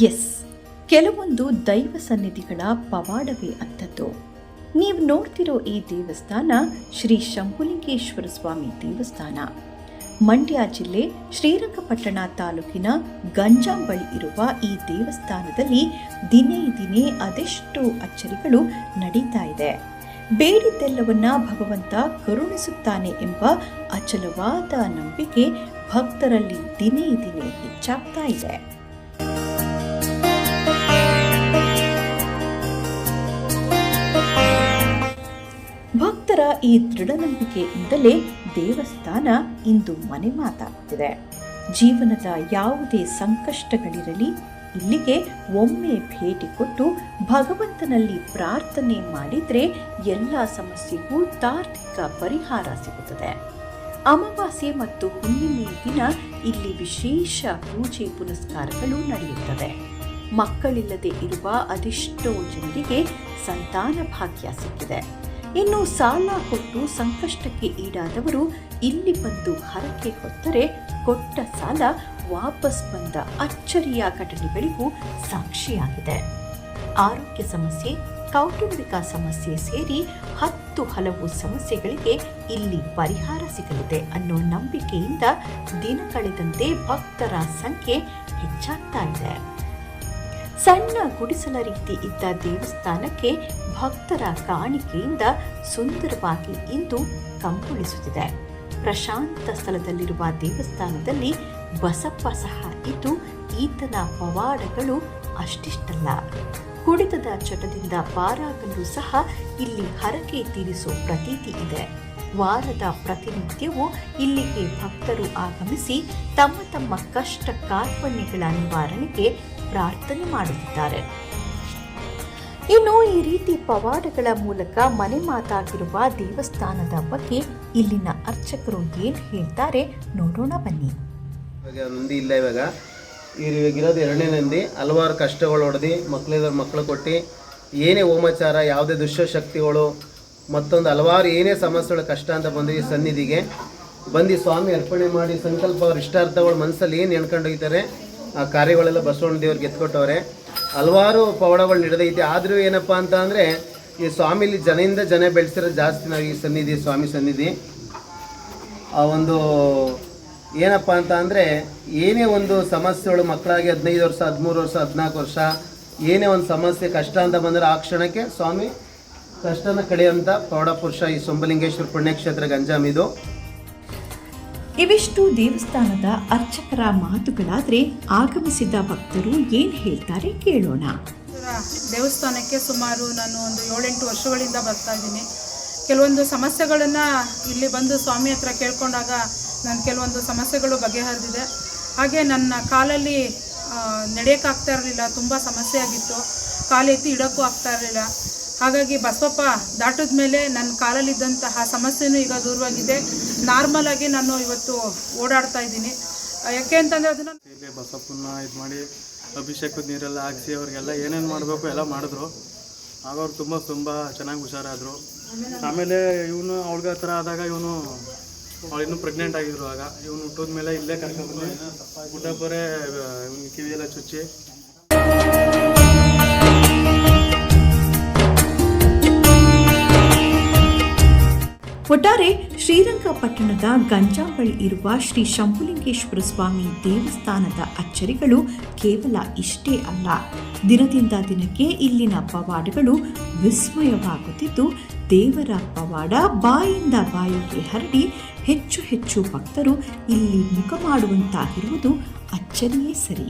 S, ಕೆಲವೊಂದು ದೈವ ಸನ್ನಿಧಿಗಳ ಪವಾಡವೇ ಅಂಥದ್ದು. ನೀವು ನೋಡ್ತಿರೋ ಈ ದೇವಸ್ಥಾನ ಶ್ರೀ ಶಂಭುಲಿಂಗೇಶ್ವರ ಸ್ವಾಮಿ ದೇವಸ್ಥಾನ. ಮಂಡ್ಯ ಜಿಲ್ಲೆ ಶ್ರೀರಂಗಪಟ್ಟಣ ತಾಲೂಕಿನ ಗಂಜಾಂ ಬಳಿ ಇರುವ ಈ ದೇವಸ್ಥಾನದಲ್ಲಿ ದಿನೇ ದಿನೇ ಅದೆಷ್ಟು ಅಚ್ಚರಿಗಳು ನಡೀತಾ ಇದೆ. ಬೇಡಿದ್ದೆಲ್ಲವನ್ನ ಭಗವಂತ ಕರುಣಿಸುತ್ತಾನೆ ಎಂಬ ಅಚಲವಾದ ನಂಬಿಕೆ ಭಕ್ತರಲ್ಲಿ ದಿನೇ ದಿನೇ ಹೆಚ್ಚಾಗ್ತಾ ಇದೆ. ಈ ದೃಢನಂಬಿಕೆಯಿಂದಲೇ ದೇವಸ್ಥಾನ ಇಂದು ಮನೆ ಮಾತಾಗುತ್ತಿದೆ. ಜೀವನದ ಯಾವುದೇ ಸಂಕಷ್ಟಗಳಿರಲಿ, ಇಲ್ಲಿಗೆ ಒಮ್ಮೆ ಭೇಟಿ ಕೊಟ್ಟು ಭಗವಂತನಲ್ಲಿ ಪ್ರಾರ್ಥನೆ ಮಾಡಿದರೆ ಎಲ್ಲ ಸಮಸ್ಯೆಗೂ ತಾರ್ಕಿಕ ಪರಿಹಾರ ಸಿಗುತ್ತದೆ. ಅಮಾವಾಸ್ಯೆ ಮತ್ತು ಹುಣ್ಣಿಮೆ ದಿನ ಇಲ್ಲಿ ವಿಶೇಷ ಪೂಜೆ ಪುನಸ್ಕಾರಗಳು ನಡೆಯುತ್ತದೆ ಮಕ್ಕಳಿಲ್ಲದೆ ಇರುವ ಅದೆಷ್ಟೋ ಜನರಿಗೆ ಸಂತಾನ ಭಾಗ್ಯ ಸಿಕ್ಕಿದೆ. ಇನ್ನು ಸಾಲ ಕೊಟ್ಟು ಸಂಕಷ್ಟಕ್ಕೆ ಈಡಾದವರು ಇಲ್ಲಿ ಬಂದು ಹರಕೆ ಹೊತ್ತರೆ ಕೊಟ್ಟ ಸಾಲ ವಾಪಸ್ ಬಂದ ಅಚ್ಚರಿಯ ಘಟನೆಗಳಿಗೂ ಸಾಕ್ಷಿಯಾಗಿದೆ. ಆರೋಗ್ಯ ಸಮಸ್ಯೆ, ಕೌಟುಂಬಿಕ ಸಮಸ್ಯೆ ಸೇರಿ ಹತ್ತು ಹಲವು ಸಮಸ್ಯೆಗಳಿಗೆ ಇಲ್ಲಿ ಪರಿಹಾರ ಸಿಗಲಿದೆ ಅನ್ನೋ ನಂಬಿಕೆಯಿಂದ ದಿನ ಕಳೆದಂತೆ ಭಕ್ತರ ಸಂಖ್ಯೆ ಹೆಚ್ಚಾಗ್ತಾ ಇದೆ. ಸಣ್ಣ ಗುಡಿಸಲ ರೀತಿ ಇದ್ದ ದೇವಸ್ಥಾನಕ್ಕೆ ಭಕ್ತರ ಕಾಣಿಕೆಯಿಂದ ಸುಂದರವಾಗಿ ಇಂದು ಕಂಗೊಳಿಸುತ್ತಿದೆ. ಪ್ರಶಾಂತ ಸ್ಥಳದಲ್ಲಿರುವ ದೇವಸ್ಥಾನದಲ್ಲಿ ಬಸಪ್ಪ ಸಹ ಇದ್ದು ಈತನ ಪವಾಡಗಳು ಅಷ್ಟಿಷ್ಟಲ್ಲ. ಕುಡಿತದ ಚಟದಿಂದ ಪಾರಾಗಲು ಸಹ ಇಲ್ಲಿ ಹರಕೆ ತೀರಿಸೋ ಪ್ರತೀತಿ ಇದೆ. ವಾರದ ಪ್ರತಿನಿತ್ಯವೂ ಇಲ್ಲಿಗೆ ಭಕ್ತರು ಆಗಮಿಸಿ ತಮ್ಮ ತಮ್ಮ ಕಷ್ಟ ಕಾರ್ಪಣ್ಯಗಳ ನಿವಾರಣೆಗೆ ಪ್ರಾರ್ಥನೆ ಮಾಡುತ್ತಿದ್ದಾರೆ. ಇನ್ನು ಈ ರೀತಿ ಪವಾಡಗಳ ಮೂಲಕ ಮನೆ ಮಾತಾಗಿರುವ ದೇವಸ್ಥಾನದ ಬಗ್ಗೆ ಇಲ್ಲಿನ ಅರ್ಚಕರು ಏನ್ ಹೇಳ್ತಾರೆ ನೋಡೋಣ ಬನ್ನಿ. ಇವಾಗ ನಂದಿ ಇಲ್ಲ ಇವಾಗ. ಇರೋದು ಎರಡನೇ ನಂದಿ. ಹಲವಾರು ಕಷ್ಟಗಳು ಹೊಡೆದು ಮಕ್ಕಳಿಗೆ ಮಕ್ಕಳು ಕೊಟ್ಟು ಏನೇ ಹೋಮಾಚಾರ ಯಾವುದೇ ದುಷ್ಟಶಕ್ತಿಗಳು ಮತ್ತೊಂದು ಹಲವಾರು ಏನೇ ಸಮಸ್ಯೆಗಳು ಕಷ್ಟ ಅಂತ ಬಂದು ಈ ಸನ್ನಿಧಿಗೆ ಬಂದು ಸ್ವಾಮಿ ಅರ್ಪಣೆ ಮಾಡಿ ಸಂಕಲ್ಪ ಅವ್ರ ಇಷ್ಟಾರ್ಥಗಳು ಮನಸ್ಸಲ್ಲಿ ಏನು ಎಣ್ಕೊಂಡು ಹೋಗ್ತಾರೆ ಕಾರ್ಯಗಳೆಲ್ಲ ಬಸವಣ್ಣ ದೇವ್ರಿಗೆ ಎತ್ಕೊಟ್ಟವ್ರೆ ಹಲವಾರು ಪವಾಡಗಳು ನಡೆದೈತೆ. ಆದರೂ ಏನಪ್ಪ ಅಂತ ಅಂದರೆ, ಈ ಸ್ವಾಮಿಲಿ ಜನದಿಂದ ಜನ ಬೆಳೆಸಿರೋದು ಜಾಸ್ತಿ ನಾವು ಈ ಸನ್ನಿಧಿ, ಸ್ವಾಮಿ ಸನ್ನಿಧಿ. ಆ ಒಂದು ಏನಪ್ಪ ಅಂತ ಅಂದರೆ, ಏನೇ ಒಂದು ಸಮಸ್ಯೆಗಳು ಮಕ್ಕಳಾಗಿ ಹದಿನೈದು ವರ್ಷ, ಹದಿಮೂರು ವರ್ಷ, ಹದಿನಾಲ್ಕು ವರ್ಷ, ಏನೇ ಒಂದು ಸಮಸ್ಯೆ, ಕಷ್ಟ ಅಂತ ಬಂದರೆ ಆ ಕ್ಷಣಕ್ಕೆ ಸ್ವಾಮಿ ಕಷ್ಟನ ಕಡೆಯಂಥ ಪೌಢಪುರುಷ ಈ ಸೊಂಬಲಿಂಗೇಶ್ವರ ಪುಣ್ಯಕ್ಷೇತ್ರ ಗಂಜಾಮ್ ಇದು. ಇವಿಷ್ಟು ದೇವಸ್ಥಾನದ ಅರ್ಚಕರ ಮಾತುಗಳಾದ್ರೆ ಆಗಮಿಸಿದ ಭಕ್ತರು ಏನು ಹೇಳ್ತಾರೆ ಕೇಳೋಣ. ದೇವಸ್ಥಾನಕ್ಕೆ ಸುಮಾರು ನಾನು ಒಂದು ಏಳೆಂಟು ವರ್ಷಗಳಿಂದ ಬರ್ತಾ ಇದ್ದೀನಿ. ಕೆಲವೊಂದು ಸಮಸ್ಯೆಗಳನ್ನು ಇಲ್ಲಿ ಬಂದು ಸ್ವಾಮಿ ಹತ್ರ ಕೇಳ್ಕೊಂಡಾಗ ನನ್ನ ಕೆಲವೊಂದು ಸಮಸ್ಯೆಗಳು ಬಗೆಹರಿದಿದೆ. ಹಾಗೆ ನನ್ನ ಕಾಲಲ್ಲಿ ನಡೆಯೋಕ್ಕಾಗ್ತಾ ಇರಲಿಲ್ಲ, ತುಂಬ ಸಮಸ್ಯೆ ಆಗಿತ್ತು. ಕಾಲು ಎತ್ತಿ ಇಡೋಕ್ಕೂ ಆಗ್ತಾ ಇರಲಿಲ್ಲ. ಹಾಗಾಗಿ ಬಸವಪ್ಪ ದಾಟಿದ ಮೇಲೆ ನನ್ನ ಕಾಲಲ್ಲಿದ್ದಂತಹ ಸಮಸ್ಯೆನೂ ಈಗ ದೂರವಾಗಿದೆ. ನಾರ್ಮಲ್ ಆಗಿ ನಾನು ಇವತ್ತು ಓಡಾಡ್ತಾ ಇದ್ದೀನಿ. ಯಾಕೆ ಅಂತಂದರೆ ಅದನ್ನು ಬಸಪ್ಪನ್ನ ಇದು ಮಾಡಿ ಅಭಿಷೇಕದ ನೀರೆಲ್ಲ ಹಾಕಿಸಿ ಅವ್ರಿಗೆಲ್ಲ ಏನೇನು ಮಾಡಬೇಕು ಎಲ್ಲ ಮಾಡಿದ್ರು. ಆಗ ಅವ್ರು ತುಂಬ ತುಂಬ ಚೆನ್ನಾಗಿ ಹುಷಾರಾದರು. ಆಮೇಲೆ ಇವನು ಅವ್ಳಿಗೆ ಆ ಥರ ಆದಾಗ ಇವನು ಅವಳು ಇನ್ನೂ ಪ್ರೆಗ್ನೆಂಟ್ ಆಗಿದ್ರು ಆಗ. ಇವನು ಹುಟ್ಟಿದ ಮೇಲೆ ಇಲ್ಲೇ ಕರ್ಕೊಂಡು ಗುಡ್ಡಬ್ಬರೇ ಇವನು ಕಿವಿಯೆಲ್ಲ ಚುಚ್ಚಿ. ಒಟ್ಟಾರೆ ಶ್ರೀರಂಗಪಟ್ಟಣದ ಗಂಜಾಂ ಬಳಿ ಇರುವ ಶ್ರೀ ಶಂಭುಲಿಂಗೇಶ್ವರ ಸ್ವಾಮಿ ದೇವಸ್ಥಾನದ ಅಚ್ಚರಿಗಳು ಕೇವಲ ಇಷ್ಟೇ ಅಲ್ಲ. ದಿನದಿಂದ ದಿನಕ್ಕೆ ಇಲ್ಲಿನ ಪವಾಡಗಳು ವಿಸ್ಮಯವಾಗುತ್ತಿದ್ದು, ದೇವರ ಪವಾಡ ಬಾಯಿಂದ ಬಾಯಿಗೆ ಹರಡಿ ಹೆಚ್ಚು ಹೆಚ್ಚು ಭಕ್ತರು ಇಲ್ಲಿ ಮುಖ ಮಾಡುವಂತಾಗಿರುವುದು ಅಚ್ಚರಿಯೇ ಸರಿ.